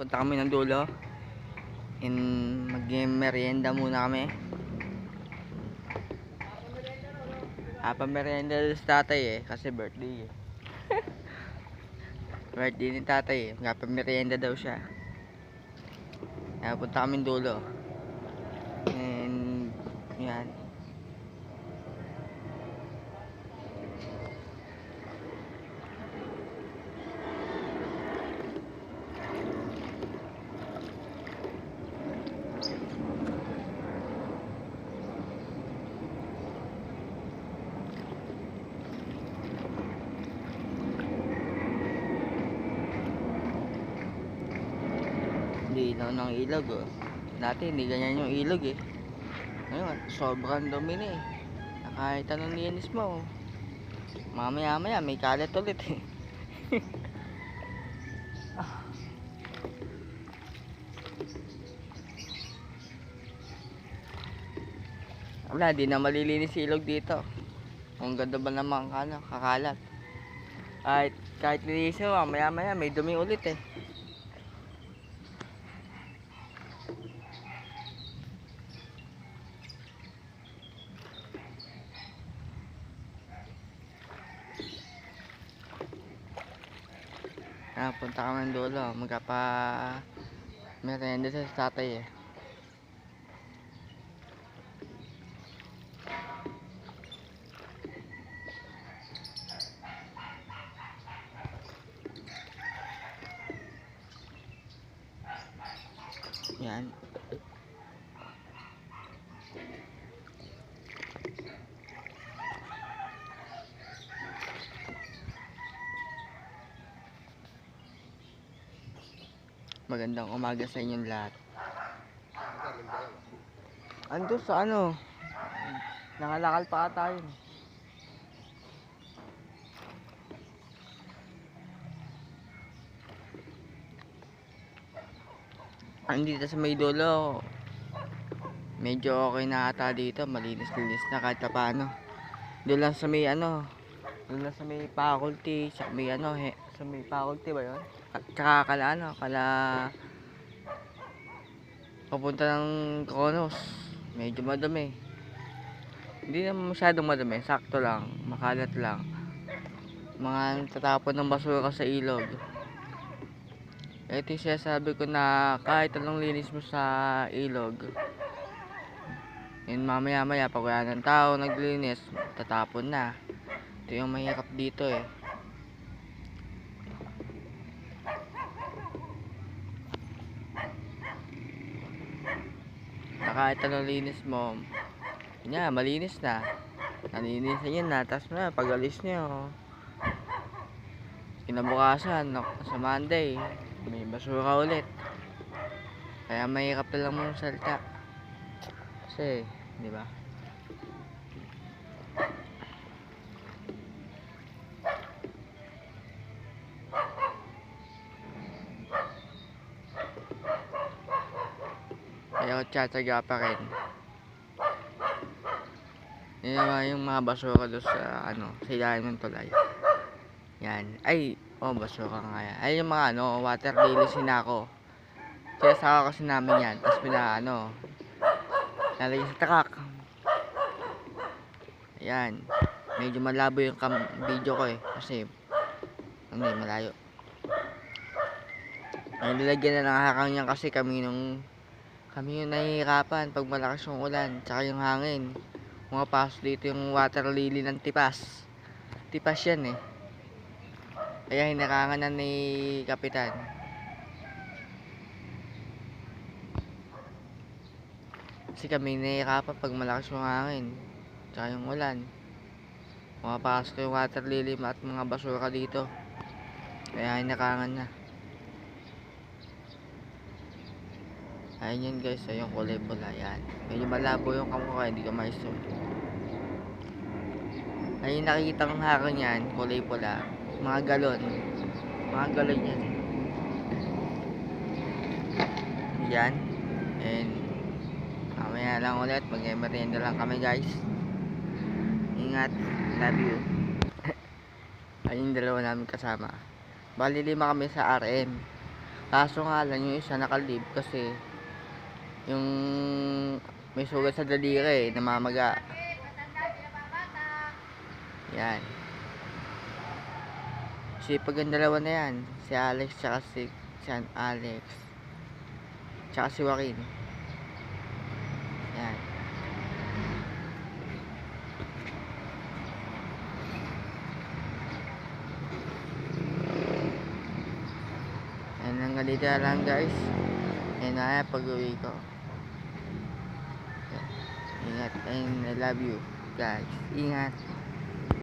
Punta kami ng dulo. In mag-merienda muna kami. Apa merienda sa tatay eh, kasi birthday eh. birthday ni tatay eh, magpapamerienda daw siya. Kaya punta kami ng dulo. And, yan. Linaw ng ilog oh. Dati hindi ganyan yung ilog eh. Ngayon, sobrang dumi na eh. Kahit anong linis mo. oh. Mamaya maya may kalat ulit eh. Wala, di na malilinis ilog dito. Kung ganda ba naman ano, kakalat. Kahit, kahit linisin mo, maya maya may dumi ulit eh. Ah, punta kami ng dulo. Magkapa merienda sa tatay eh. Yan. Magandang umaga sa inyong lahat. Ando sa ano? Nangalakal pa ata yun. Andito sa may dulo. Medyo okay na ata dito. Malinis-linis na kahit pa paano. Doon lang sa may ano. Doon lang sa may faculty. Sa may ano. He, sa may faculty ba yun? Ka- Tsaka kala ano. Kala papunta ng Kronos. Medyo madumi. Hindi naman masyadong madumi. Sakto lang. Makalat lang. Mga tatapon ng basura sa ilog. Ito yung sinasabi ko na kahit anong linis mo sa ilog. Yun mamaya maya pag wala ng tao naglinis, tatapon na. Ito yung mahirap dito eh. Na kahit anong linis mo, yan, malinis na. Nalinisan yun na, tapos na, pag alis nyo. Kinabukasan, no, sa Monday, may basura ulit. Kaya mahirap na lang mong salita. Kasi, di ba? Kaya tsatsaga pa rin. Naman yung mga basura doon sa, ano, sa ilalim ng tulay. Yan. Ay, oh, basura nga yan. Ay, yung mga, ano, water lilies sinako. Sinasaka kasi namin yan. Tapos pina, ano, nalagay sa takak. Ayan. Medyo malabo yung cam video ko eh. Kasi, hindi, malayo. Ay, nilagyan na ng hakang kasi kami nung, kami yung nahihirapan pag malakas yung ulan. Tsaka yung hangin. Mga pasok dito yung water lily ng tipas. Tipas yan eh. Kaya hinarangan na ni Kapitan. Kasi kami nahihirapan pag malakas yung hangin. Tsaka yung ulan. Pumapasok yung water lily at mga basura dito. Kaya hinarangan na. Ayun yun guys, ayun yung kulay pula yan. Medyo malabo yung kamukha, hindi ko ma-zoom. Ayun nakikita kong harang yan, kulay pula. Mga galon. Mga galon yan. Yan. And, mamaya lang ulit, mag-merienda lang kami guys. Ingat. Love you. Ayun dalawa namin kasama. Bali lima kami sa RM. Kaso nga lang yung isa nakalib kasi yung may sugat sa daliri, namamaga. Yan. Si ang dalawa na yan, si Alex tsaka si, si Alex. Tsaka si Joaquin. Yan. Yan hanggang dito lang guys. Yan na pag uwi ko. Ingat and I love you guys. Ingat.